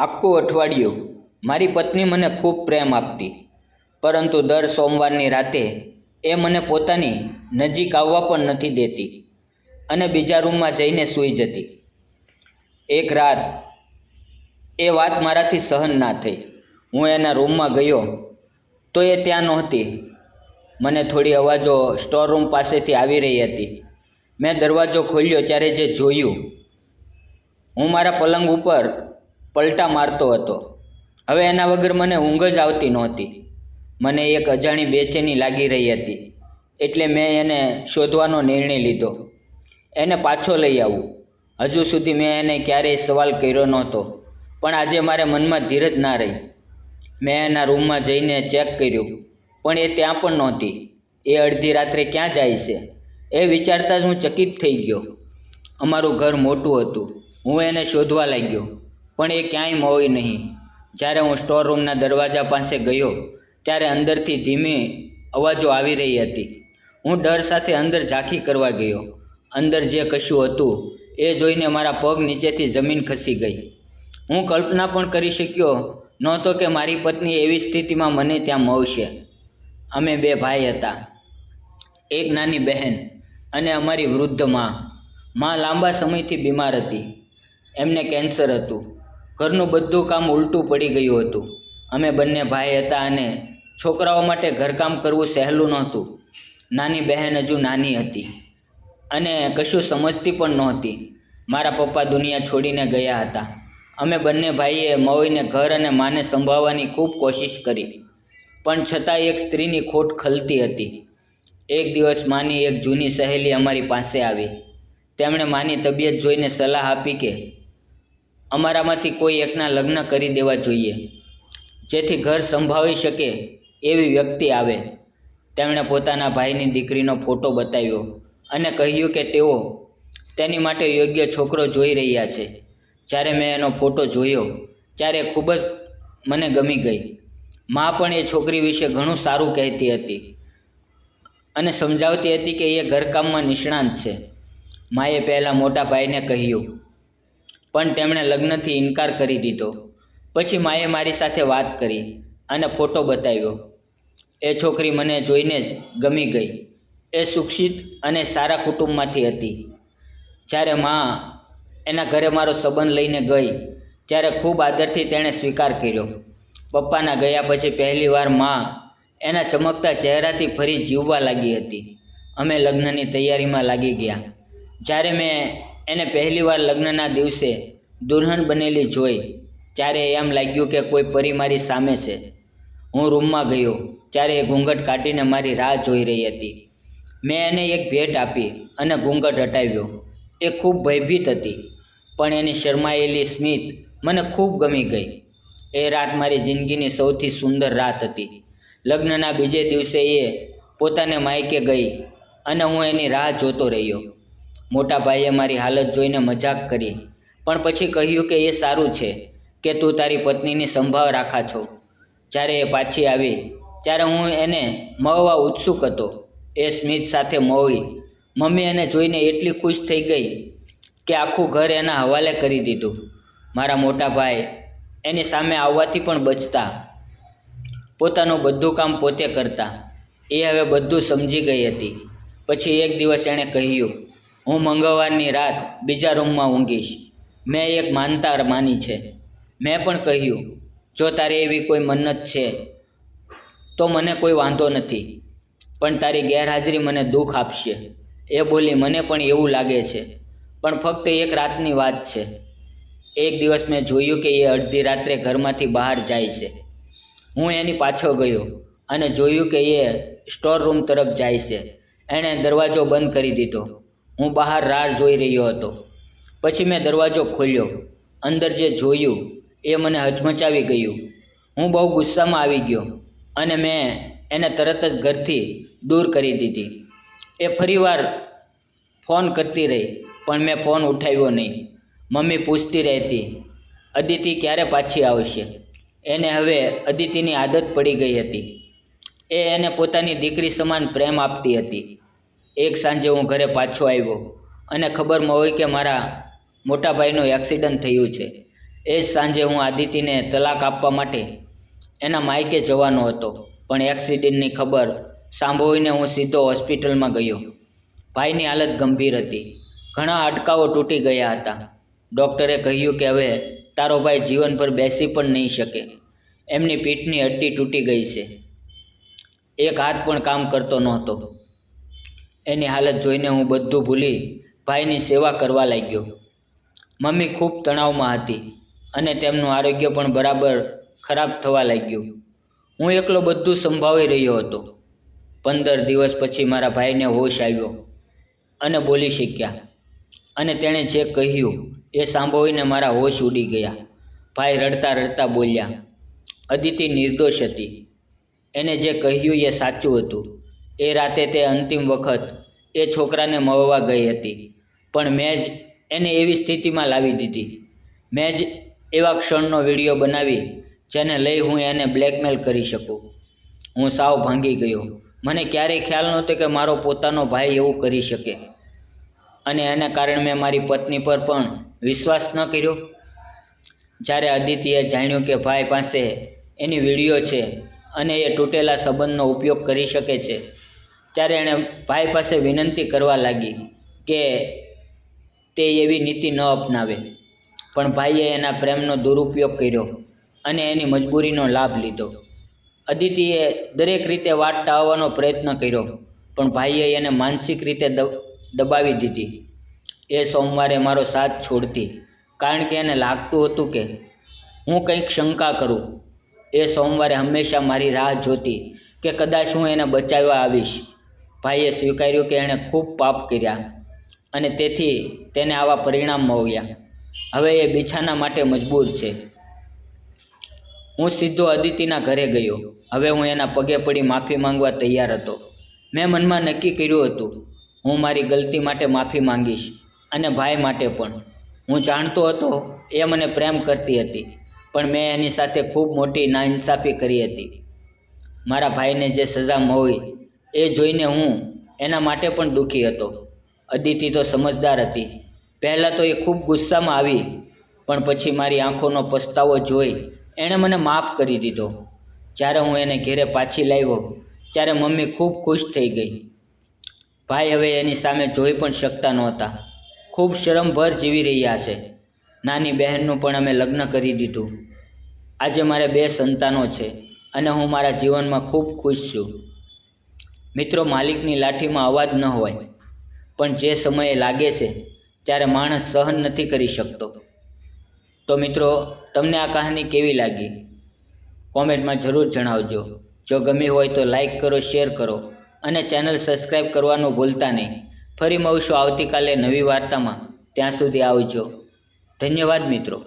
આખું અઠવાડિયું મારી પત્ની મને ખૂબ પ્રેમ આપતી. પરંતુ દર સોમવારની રાતે એ મને પોતાની નજીક આવવા પણ નથી દેતી અને બીજા રૂમમાં જઈને સૂઈ જતી. એક રાત એ વાત મારાથી સહન ના થઈ. હું એના રૂમમાં ગયો તો એ ત્યાં નહોતી. મને થોડી અવાજો સ્ટોર રૂમ પાસેથી આવી રહી હતી. મેં દરવાજો ખોલ્યો ત્યારે જે જોયું. હું મારા પલંગ ઉપર પલટા મારતો હતો. હવે એના વગર મને ઊંઘ જ આવતી નહોતી. મને એક અજાણી બેચેની લાગી રહી હતી. એટલે મેં એને શોધવાનો નિર્ણય લીધો. એને પાછો લઈ આવું. હજુ સુધી મેં એને ક્યારેય સવાલ કર્યો નહોતો. પણ આજે મારે મનમાં ધીરજ ના રહી. મેં એના રૂમમાં જઈને ચેક કર્યું. પણ એ ત્યાં પણ નહોતી. એ અડધી રાત્રે ક્યાં જાય છે? એ વિચારતા જ હું ચકિત થઈ ગયો. અમારું ઘર મોટું હતું. હું એને શોધવા લાગ્યો. પણ એ ક્યાંય મોઈ નહીં. જ્યારે હું સ્ટોર રૂમના દરવાજા પાસે ગયો, ત્યારે અંદરથી ધીમી અવાજો આવી રહી હતી. હું ડર સાથે અંદર ઝાંખી કરવા ગયો. અંદર જે કશું હતું, એ જોઈને મારા પગ નીચેથી જમીન ખસી ગઈ. હું કલ્પના પણ કરી શક્યો નહોતો કે મારી પત્ની એવી સ્થિતિમાં મને ત્યાં મળશે અમે બે ભાઈ હતા. એક નાની બહેન અને અમારી વૃદ્ધ મા. માં લાંબા સમયથી બીમાર હતી. એમને કેન્સર હતું. ઘરનું બધું કામ ઉલટું પડી ગયું હતું. અમે બંને ભાઈ હતા અને છોકરાઓ માટે ઘરકામ કરવું સહેલું નહોતું. નાની બહેન હજુ નાની હતી અને કશું સમજતી પણ નહોતી. મારા પપ્પા દુનિયા છોડીને ગયા હતા. અમે બંને ભાઈએ મવીને ઘર અને માને સંભાળવાની ખૂબ કોશિશ કરી. પણ છતાં એક સ્ત્રીની ખોટ ખલતી હતી. એક દિવસ માની એક જૂની સહેલી અમારી પાસે આવી. તેમણે માની તબિયત જોઈને સલાહ આપી કે અમારામાંથી કોઈ એકના લગ્ન કરી દેવા જોઈએ. જેથી ઘર સંભાળી શકે એવી વ્યક્તિ આવે. તેમણે પોતાના ભાઈની દીકરીનો ફોટો બતાવ્યો અને કહ્યું કે તેઓ તેની માટે યોગ્ય છોકરો જોઈ રહ્યા છે. જ્યારે મેં એનો ફોટો જોયો, ત્યારે ખૂબ જ મને ગમી ગઈ. મા પણ એ છોકરી વિશે ઘણું સારું કહેતી હતી અને સમજાવતી હતી કે એ ઘરકામમાં નિષ્ણાંત છે. માએ પહેલાં મોટા ભાઈને કહ્યું પણ તેમણે લગ્નથી ઇનકાર કરી દીધો. પછી માએ મારી સાથે વાત કરી અને ફોટો બતાવ્યો. એ છોકરી મને જોઈને જ ગમી ગઈ. એ સુક્ષિત અને સારા કુટુંબમાંથી હતી. જ્યારે મા એના ઘરે મારો સંબંધ લઈને ગઈ, ત્યારે ખૂબ આદરથી તેણે સ્વીકાર કર્યો. પપ્પાના ગયા પછી પહેલીવાર મા એના ચમકતા ચહેરાથી ફરી જીવવા લાગી હતી. અમે લગ્નની તૈયારીમાં લાગી ગયા. જ્યારે મેં એને પહેલીવાર લગ્નના દિવસે દુલ્હન બનેલી જોઈ. ત્યારે એમ લાગ્યું કે કોઈ પરી મારી સામે છે. હું રૂમમાં ગયો, ત્યારે એ ઘૂંઘટ કાઢીને મારી રાહ જોઈ રહી હતી. મેં એને એક ભેટ આપી અને ઘૂંઘટ હટાવ્યો. એ ખૂબ ભયભીત હતી, પણ એની શરમાયેલી સ્મિત મને ખૂબ ગમી ગઈ. એ રાત મારી જિંદગીની સૌથી સુંદર રાત હતી. લગ્નના બીજે દિવસે એ પોતાને માયકે ગઈ અને હું એની રાહ જોતો રહ્યો. મોટા ભાઈએ મારી હાલત જોઈને મજાક કરી. પણ પછી કહ્યું કે એ સારું છે કે તું તારી પત્નીની સંભાળ રાખા છો. જ્યારે એ પાછી આવી, ત્યારે હું એને મળવા ઉત્સુક હતો. એ સ્મિત સાથે મોવી મમ્મી એને જોઈને એટલી ખુશ થઈ ગઈ કે આખું ઘર એના હવાલે કરી દીધું. મારા મોટા ભાઈ એની સામે આવવાથી પણ બચતા. પોતાનું બધું કામ પોતે કરતા. એ હવે બધું સમજી ગઈ હતી. પછી એક દિવસ એણે કહ્યું હું મંગળવારની રાત બીજા રૂમમાં ઊંઘીશ. મેં એક માનતા માની છે. મેં પણ કહ્યું, જો તારે એવી કોઈ મન્નત છે, તો મને કોઈ વાંધો નથી. પણ તારી ગેરહાજરી મને દુઃખ આપશે. એ બોલી મને પણ એવું લાગે છે. પણ ફક્ત એક રાતની વાત છે. એક દિવસ મેં જોયું કે એ અડધી રાત્રે ઘરમાંથી બહાર જાય છે. હું એની પાછળ ગયો અને જોયું કે એ સ્ટોર રૂમ તરફ જાય છે. એણે દરવાજો બંધ કરી દીધો. હું બહાર રાહ જોઈ રહ્યો હતો. પછી મેં દરવાજો ખોલ્યો. અંદર જે જોયું એ મને હચમચાવી ગયું. હું બહુ ગુસ્સામાં આવી ગયો અને મેં એને તરત જ ઘરથી દૂર કરી દીધી. એ ફરીવાર ફોન કરતી રહી, પણ મેં ફોન ઉઠાવ્યો નહીં. મમ્મી પૂછતી રહેતી, અદિતિ ક્યારે પાછી આવશે? એને હવે અદિતિની આદત પડી ગઈ હતી. એ એને પોતાની દીકરી સમાન પ્રેમ આપતી હતી. એક સાંજે હું ઘરે પાછો આવ્યો અને ખબરમાં હોય કે મારા મોટા ભાઈનું એક્સિડન્ટ થયું છે. એ જ સાંજે હું આદિતિને તલાક આપવા માટે એના માયકે જવાનો હતો. પણ એક્સિડન્ટની ખબર સાંભળીને હું સીધો હોસ્પિટલમાં ગયો. ભાઈની હાલત ગંભીર હતી. ઘણા અટકાવો તૂટી ગયા હતા. ડૉક્ટરે કહ્યું કે હવે તારો ભાઈ જીવન પર બેસી પણ નહીં શકે. એમની પીઠની હડ્ડી તૂટી ગઈ છે. એક હાથ પણ કામ કરતો નહોતો. એની હાલત જોઈને હું બધું ભૂલી ભાઈની સેવા કરવા લાગ્યો. મમ્મી ખૂબ તણાવમાં હતી અને તેમનું આરોગ્ય પણ બરાબર ખરાબ થવા લાગ્યું. હું એકલો બધું સંભાળી રહ્યો હતો. પંદર દિવસ પછી મારા ભાઈને હોશ આવ્યો અને બોલી શક્યા. અને તેણે જે કહ્યું એ સાંભળીને મારા હોશ ઉડી ગયા. ભાઈ રડતા રડતા બોલ્યા, અદિતિ નિર્દોષ હતી. એને જે કહ્યું એ સાચું હતું. એ રાતે તે અંતિમ વખત એ છોકરાને મળવા ગઈ હતી. પણ મેં જ એને એવી સ્થિતિમાં લાવી દીધી. મેં જ એવા ક્ષણનો વીડિયો બનાવી જેને લઈ હું એને બ્લેકમેલ કરી શકું. હું સાવ ભાંગી ગયો. મને ક્યારેય ખ્યાલ નહોતો કે મારો પોતાનો ભાઈ એવું કરી શકે. અને એના કારણે મેં મારી પત્ની પર પણ વિશ્વાસ ન કર્યો. જ્યારે અદિતિએ જાણ્યું કે ભાઈ પાસે એની વીડિયો છે અને એ તૂટેલા સંબંધનો ઉપયોગ કરી શકે છે ત્યારે એણે ભાઈ પાસે વિનંતી કરવા લાગી કે તે એવી નીતિ ન અપનાવે. પણ ભાઈએ એના પ્રેમનો દુરુપયોગ કર્યો અને એની મજબૂરીનો લાભ લીધો. અદિતિએ દરેક રીતે વાત ટાળવાનો પ્રયત્ન કર્યો, પણ ભાઈએ એને માનસિક રીતે દબ- દબાવી દીધી. એ સોમવારે મારો સાથ છોડતી, કારણ કે એને લાગતું હતું કે હું કંઈક શંકા કરું. એ સોમવારે હંમેશા મારી રાહ જોતી કે કદાચ હું એને બચાવવા આવીશ. ભાઈએ સ્વીકાર્યું કે એણે ખૂબ પાપ કર્યા અને તેથી તેને આવા પરિણામ મળ્યા હવે એ બિછાના માટે મજબૂર છે. હું સીધો અદિતિના ઘરે ગયો. હવે હું એના પગે પડી માફી માંગવા તૈયાર હતો. મેં મનમાં નક્કી કર્યું હતું, હું મારી ગલતી માટે માફી માંગીશ અને ભાઈ માટે પણ. હું જાણતો હતો, એ મને પ્રેમ કરતી હતી, પણ મેં એની સાથે ખૂબ મોટી નાઇન્સાફી કરી હતી. મારા ભાઈને જે સજા મળી એ જોઈને હું એના માટે પણ દુઃખી હતો. અદિતિ તો સમજદાર હતી. પહેલાં તો એ ખૂબ ગુસ્સામાં આવી, પણ પછી મારી આંખોનો પસ્તાવો જોઈ એણે મને માફ કરી દીધો. જ્યારે હું એને ઘેરે પાછી લાવ્યો, ત્યારે મમ્મી ખૂબ ખુશ થઈ ગઈ. ભાઈ હવે એની સામે જોઈ પણ શકતા નહોતા. ખૂબ શરમભર જીવી રહ્યા છે. નાની બહેનનું પણ અમે લગ્ન કરી દીધું. આજે મારે બે સંતાનો છે અને હું મારા જીવનમાં ખૂબ ખુશ છું. મિત્રો માલિકની લાઠીમાં અવાજ ન હોય, પણ જે સમયે લાગે છે, ત્યારે માણસ સહન નથી કરી શકતો. તો મિત્રો, તમને આ કહાની કેવી લાગી? કોમેન્ટમાં જરૂર જણાવજો. જો ગમી હોય તો લાઈક કરો, શેર કરો અને ચેનલ સબસ્ક્રાઈબ કરવાનું ભૂલતા નહીં. ફરી મળશું આવતીકાલે નવી વાર્તામાં. ત્યાં સુધી આવજો. ધન્યવાદ મિત્રો.